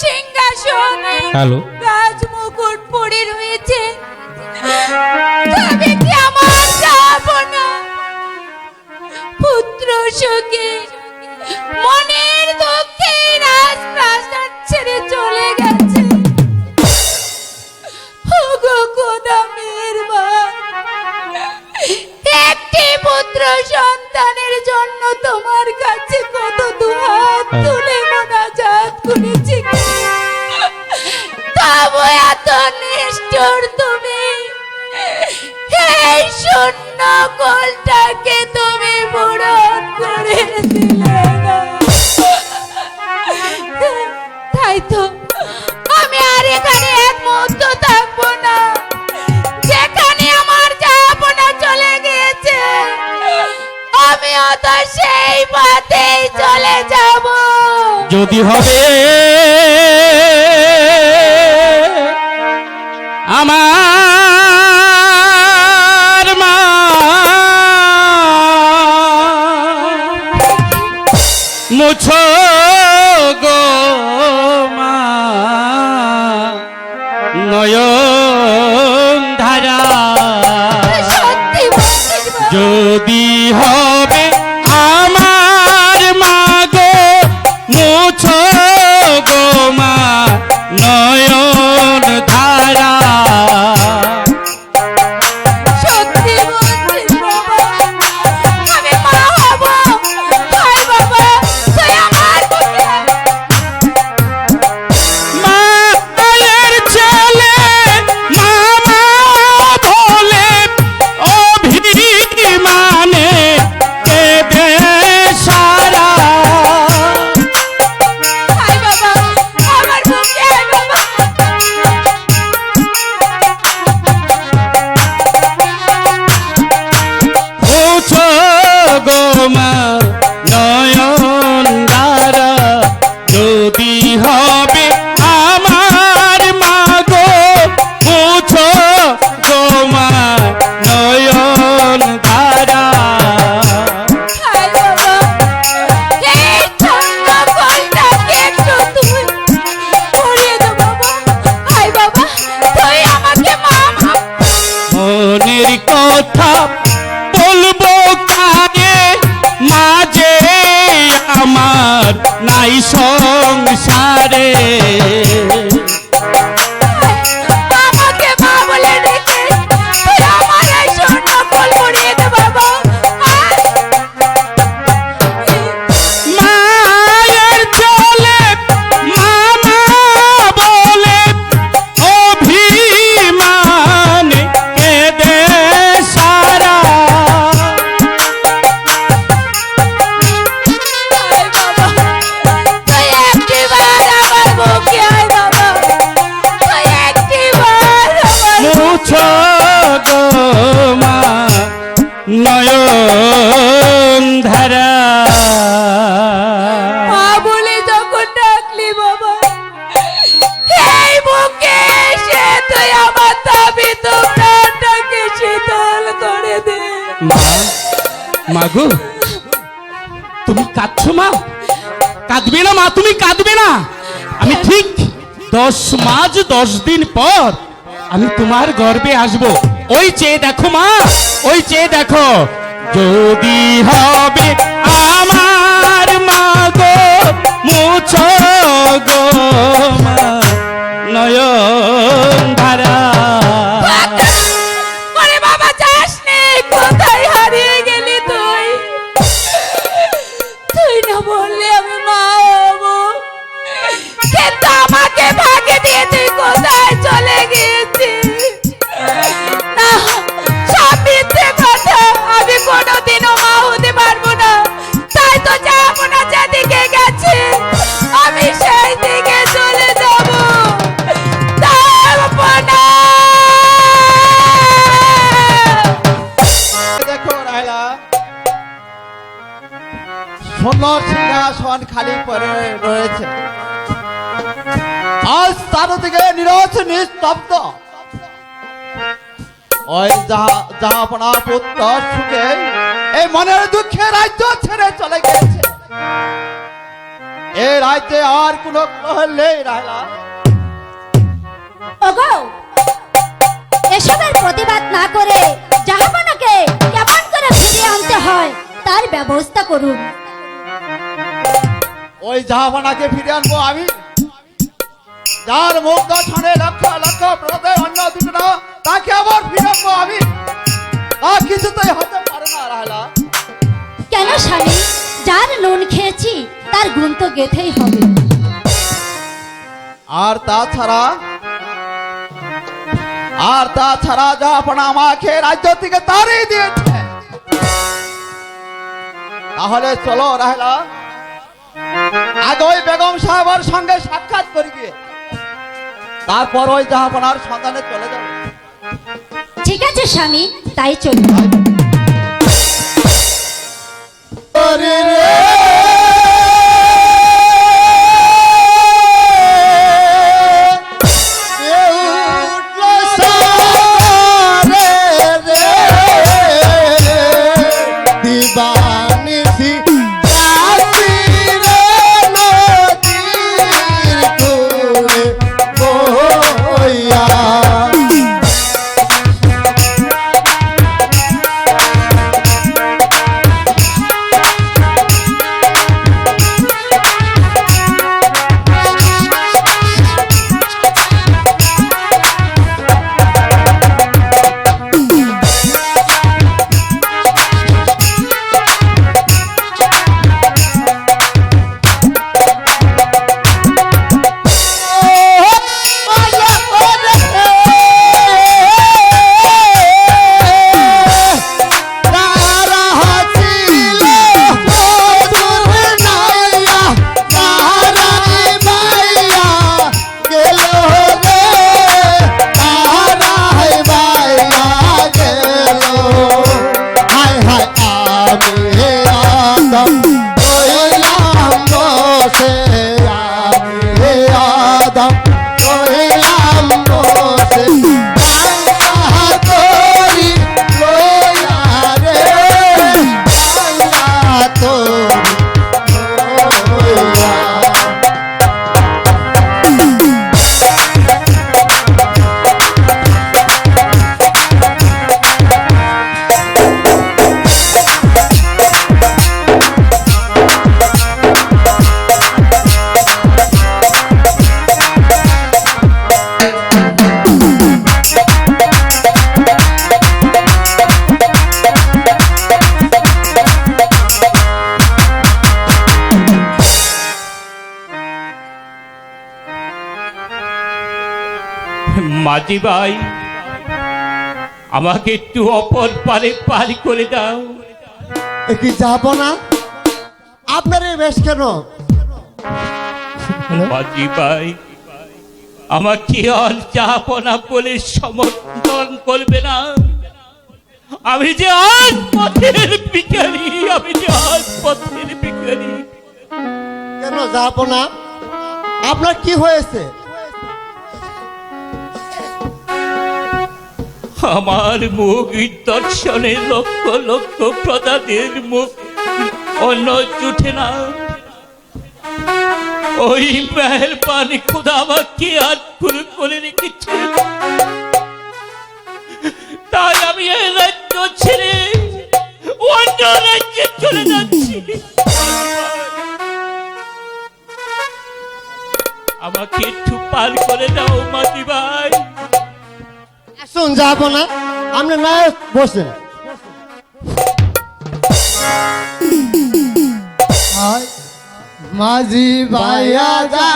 সিংহাসনে হ্যালো। রাজমুকুট পড়ে রয়েছে। তবে কি আমার যাব না? পুত্র সুখে মনের দুঃখে রাজপ্রাসাদ ছেড়ে চলে গেছে। ওগো কোদামের মা একটি পুত্র সন্তানের জন্য তুমি তো সেই পথেই চলে যাব। যদি হবে আমার মা। মুছো নয়ন ধারা। বাবা দে। মা মাগু তুমি কাঁদছো মা? কাঁদবে না মা তুমি কাঁদবে না। আমি ঠিক দশ মাস দশ দিন পর আমি তোমার গর্বে আসব। ওই চেয়ে দেখো মা ওই চেয়ে দেখো। যদি হবে আমার মা গো মুছ গো। ওই প্রতিবাদ না করে জাহাপনাকে কেমন করে ফিরিয়ে আনতে হয় তার ব্যবস্থা করুন। ওই জাহাপনাকে ফিরে আনব আমি। যার মুখ দর্শনে লক্ষ লক্ষ প্রদেয় অন্য রাহলা কেন স্বামী? যার নুন খেয়েছি তার গুণ তো গেথেই হবে। আর তাছাড়া আর তাছাড়া জাহাপানা আমাকে রাজ্য থেকে তাড়িয়ে দিয়েছে। তাহলে চলো রাহলা আগে ওই বেগম সাহেবের সঙ্গে সাক্ষাৎ করি গিয়ে। তারপর ওই জাহাপানার সন্ধানে চলে যাব। ঠিক আছে স্বামী তাই চলুন মাঝি ভাই আমাকে একটু অপর পারে পার করে দাও। কি যাব না? আপনার এই বেশ কেন? মাঝি ভাই আমাকে আর চাপনা বলে সমর্থন করবে না। আমি যে আজ পথের ভিখারি আমি যে আজ পথের ভিখারি। কেন যাব না? আপনার কি হয়েছে? আমার মুখ দর্শনে লক্ষ লক্ষ প্রজাদের মুখ। অন্য জুটে না। ওই মেহরবান খুদা আমাকে আর করে করে রেখেছে। তাই আমি এই রাজ্য ছেড়ে অন্য রাজ্যে চলে যাচ্ছি। আমাকে একটু পার করে দাও মাতি ভাই। আসুন যাব না। আপনি না বসেন মাঝি ভাইয়া যা।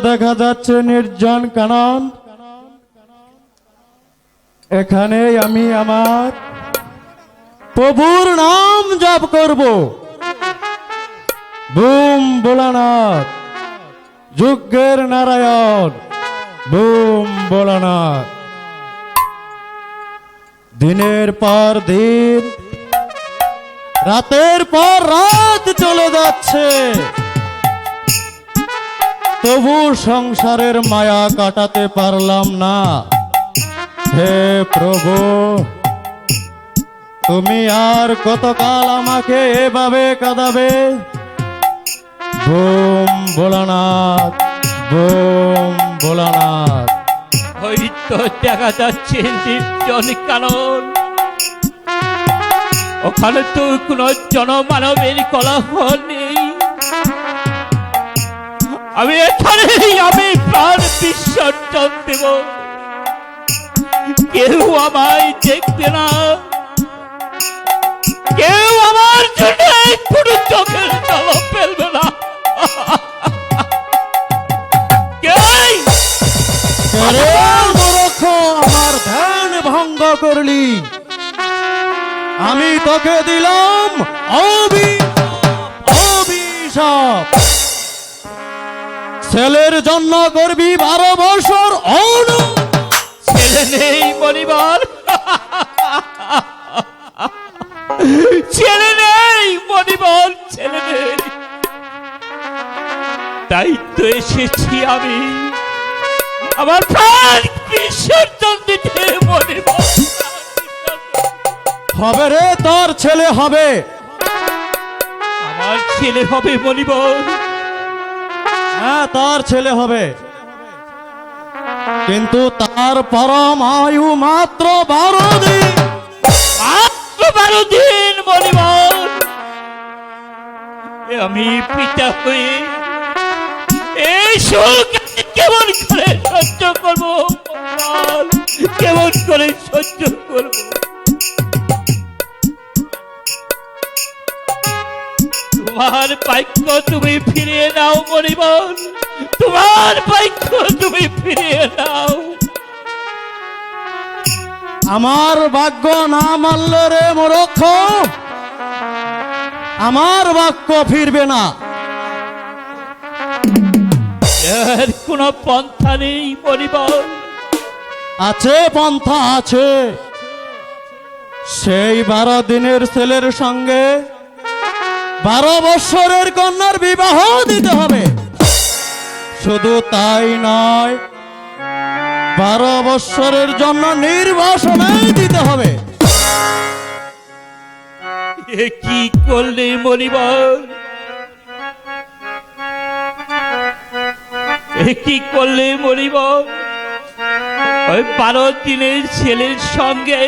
দেখা যাচ্ছে নির্জন কানন। এখানে আমি আমার প্রভুর নাম জপ করব। বুম ভোলানাথ যজ্ঞের নারায়ণ, বুম ভোলানাথ। দিনের পর দিন, রাতের পর রাত চলে যাচ্ছে। তবু সংসারের মায়া কাটাতে পারলাম না। হে প্রভু, তুমি আর কতকাল আমাকে এভাবে কাঁদাবে? বোম ভোলানাথ বোম ভোলানাথ। দেখা যাচ্ছে কানন। ওখানে তো কোনো জনমানবের কলাহল আমি এখানেই আমি প্রাণ বিসর্জন দেব। কেউ আমায় দেখবে না। কেউ আমার জন্য চোখের জল ফেলবে না। আমার ধ্যান ভঙ্গ করলি। আমি তোকে দিলাম অভি- অভিশাপ। ছেলের জন্য করবি বারো বছর অনু। ছেলে নেই মরিবার ছেলে নেই মরিবার ছেলে নেই। তো এসেছি আমি। আমার প্রাণ বিসর্জন দিতে মরিবার হবে রে, তোর ছেলে হবে। আমার ছেলে হবে মরিবার হ্যাঁ তার ছেলে হবে। কিন্তু তার পরম আয়ু মাত্র বারো দিন। মাত্র বারো দিন মরিবার আমি পিতা হয়ে এই কেমন করে সহ্য করব? কেমন করে সহ্য করব? তোমার বাক্য তুমি ফিরিয়ে নাও মরিবন তোমার বাক্য তুমি ফিরিয়ে নাও। আমার ভাগ্য না মানলে রে মূর্খ আমার বাক্য ফিরবে না। এর কোনো পন্থা নেই মরিবন আছে পন্থা আছে। সেই বারো দিনের ছেলের সঙ্গে বারো বৎসরের কন্যার বিবাহ দিতে হবে। শুধু তাই নয়, বারো বৎসরের জন্য নির্বাসনে দিতে হবে। কি করলে মরিবন এ কি করলে মরিবন ওই বারো দিনের ছেলের সঙ্গে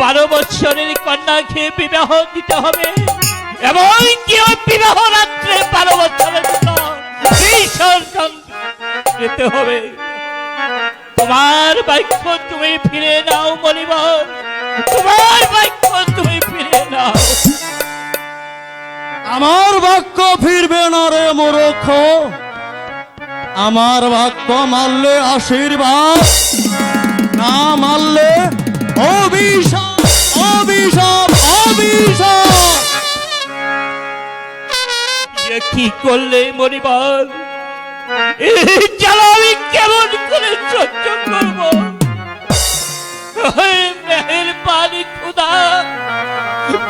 বারো বছরের কন্যাকে বিবাহ দিতে হবে। এবং কি ওই বিবাহ রাত্রে বারো বছরের বিসর্জন যেতে হবে। তোমার বাক্য তুমি ফিরে নাও মরিবন তোমার বাক্য তুমি ফিরে নাও। আমার বাক্য ফিরবে না রে মূর্খ। আমার বাক্য মারলে আশীর্বাদ। না মারলে অভিশাপ অভিশাপ অভিশাপ। কি করলে মরিবার এই আমি কেমন করে সহ্য করব? মেহের পানি খুদা,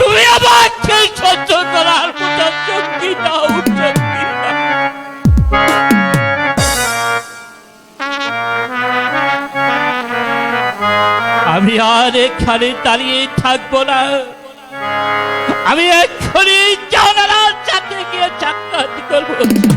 তুমি আমাকে সহ্য করার মতো শক্তি দাও আমি আর এখানে দাঁড়িয়ে থাকব না। আমি এক্ষুনি গিয়ে চাকরি করব